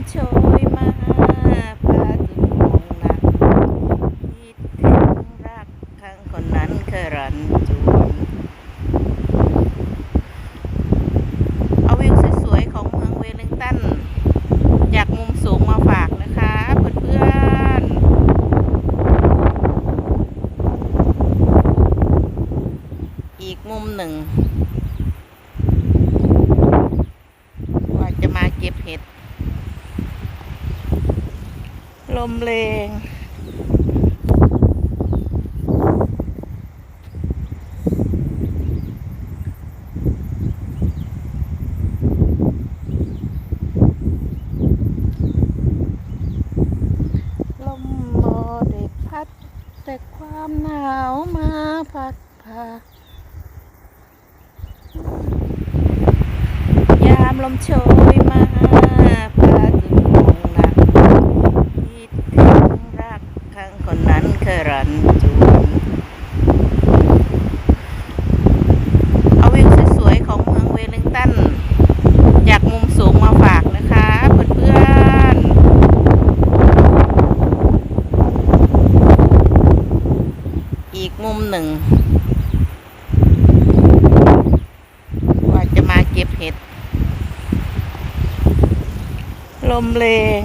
มโชยมาพาจุดมองหนักคิดถึงรักครั้งคนนั้นเคยรันจวนเอาวิวสวยๆของเมืองเวลลิงตันจากมุมสูงมาฝากนะคะเพื่อนๆ อีกมุมหนึ่ง ว่าจะมาเก็บเห็ด ลมแรงลมบอได้พัดแต่ความหนาวมาพัดพา ยามลมโชยมาพาจุดมองหนักคิดถึงรักครั้งคนนั้น เคยรันจวนเอาวิวสวยๆ ของเมืองเวลลิงตันจากมุมสูงมาฝากนะคะเพื่อนๆ อีกมุมหนึ่งว่าจะมาเก็บเห็ด ลมแรง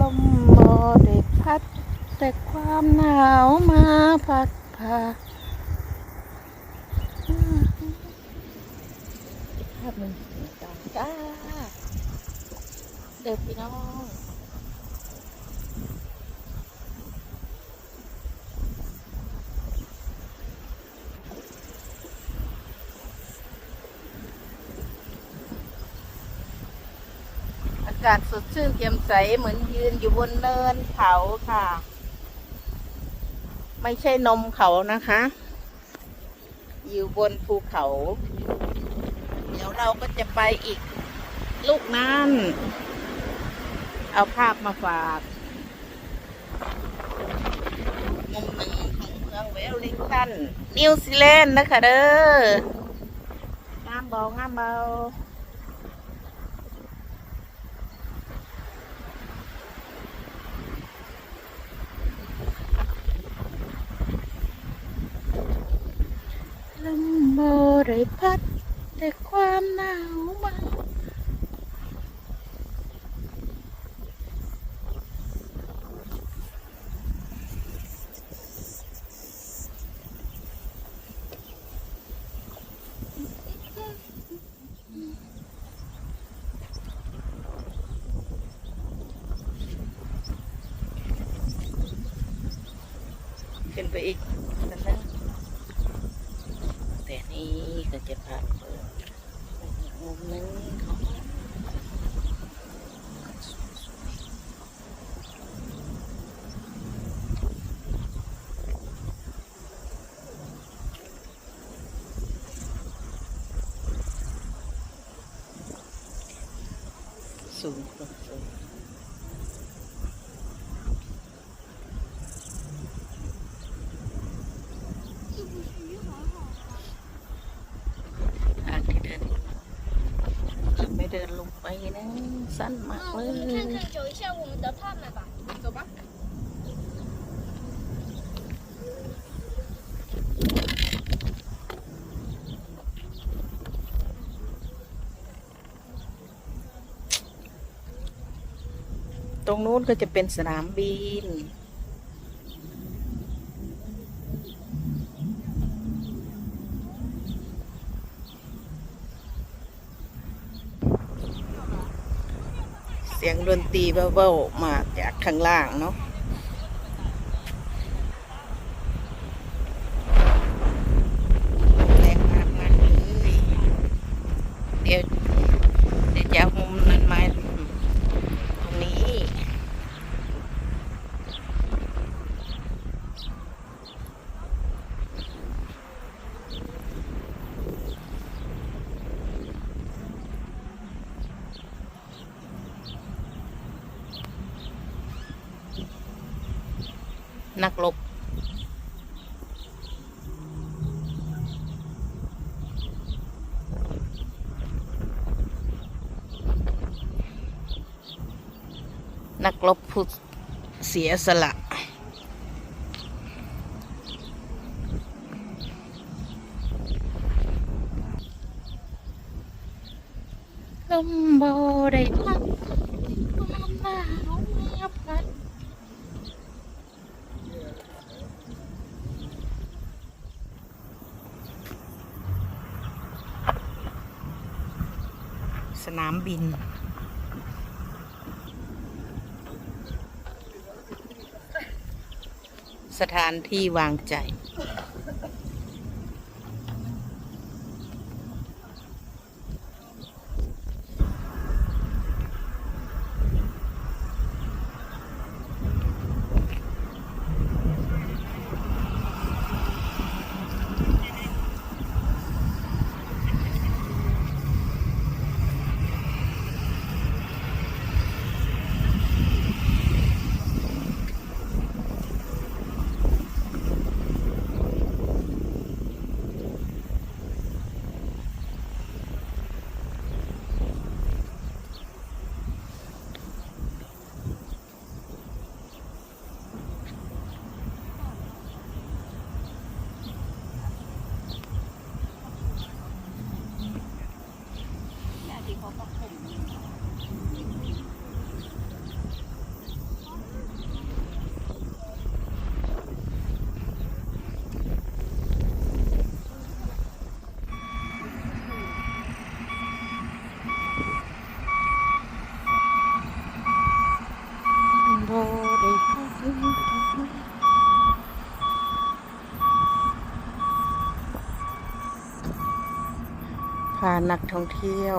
ลมบอได้พัด แต่ ความหนาวมาพัดพาภาพหนึ่งสองสามจ้าเด็กพี่น้องอากาศสดชื่นแจ่มใสเหมือนยืนอยู่บนเนินเขาค่ะ ไม่ใช่นมเขานะคะ อยู่บนภูเขา เดี๋ยวเราก็จะไปอีกลูกนั่นเอาภาพมาฝากมุมหนึ่งของเมืองเวลลิงตัน นิวซีแลนด์นะคะเด้อ งามเบางามเบาลมโบ ได้พัด แต่ความหนาวมาขึ้นไปอีกนั่นนะแต่นี่ก็ จะผ่านเปิดอีกมุมนึงของสูงสูงสูงทางที่เดินไม่ เดินลงไปนะสั้นมากเลยตรงนู้นก็จะเป็นสนามบิน เสียงดนตรีเบาๆมาจากข้างล่างเนาะแรงมากมากเลยเดี๋ยวเดี๋ยวจะเอามุมนั้นมาตรงนี้ อ นักรบนักรบผู้เสียสละ ลมโบได้พัดความหนาวเงียบพัด สนามบิน สถานที่วางใจ บ่ได้พัก พานักท่องเที่ยว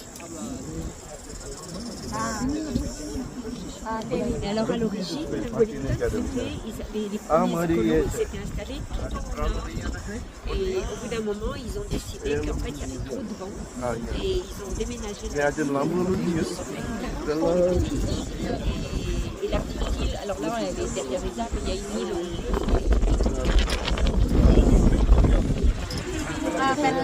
Ah, alors à l'origine, le c'était les, les premiers colons s'étaient installés tout en haut Et au bout d'un moment, ils ont décidé qu'en fait, il y avait trop de vent. Et ils ont déménagé. Et, et la petite île, alors là, elle est derrière les arbres, il y a une île où... Ah, ben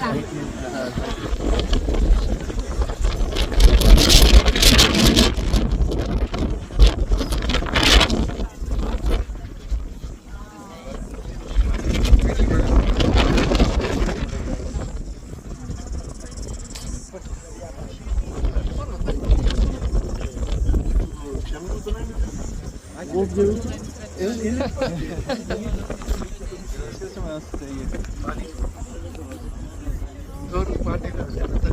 Deus. Eu li. Eu esqueci o meu, eu tenho. Doğru, pardon.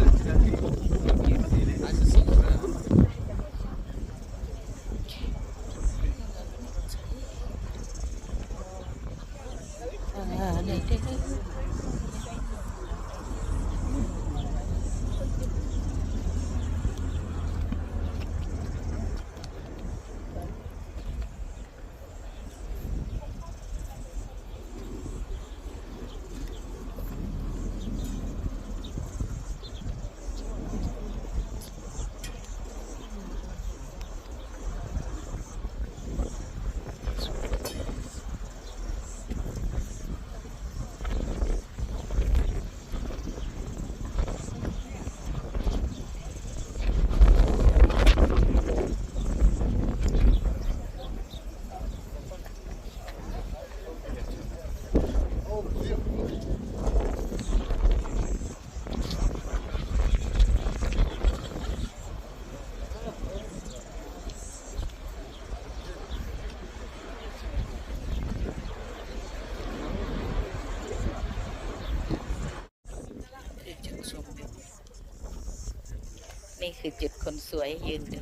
นี่คือจุดคนสวยยืนดู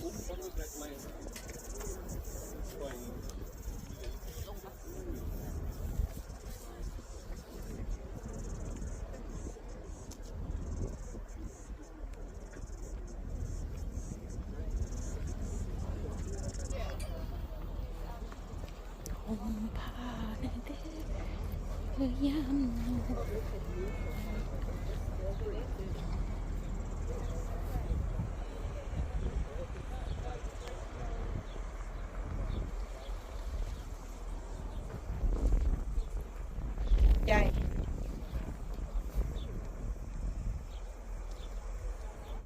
ห่มผ้าแดงเรือ я много.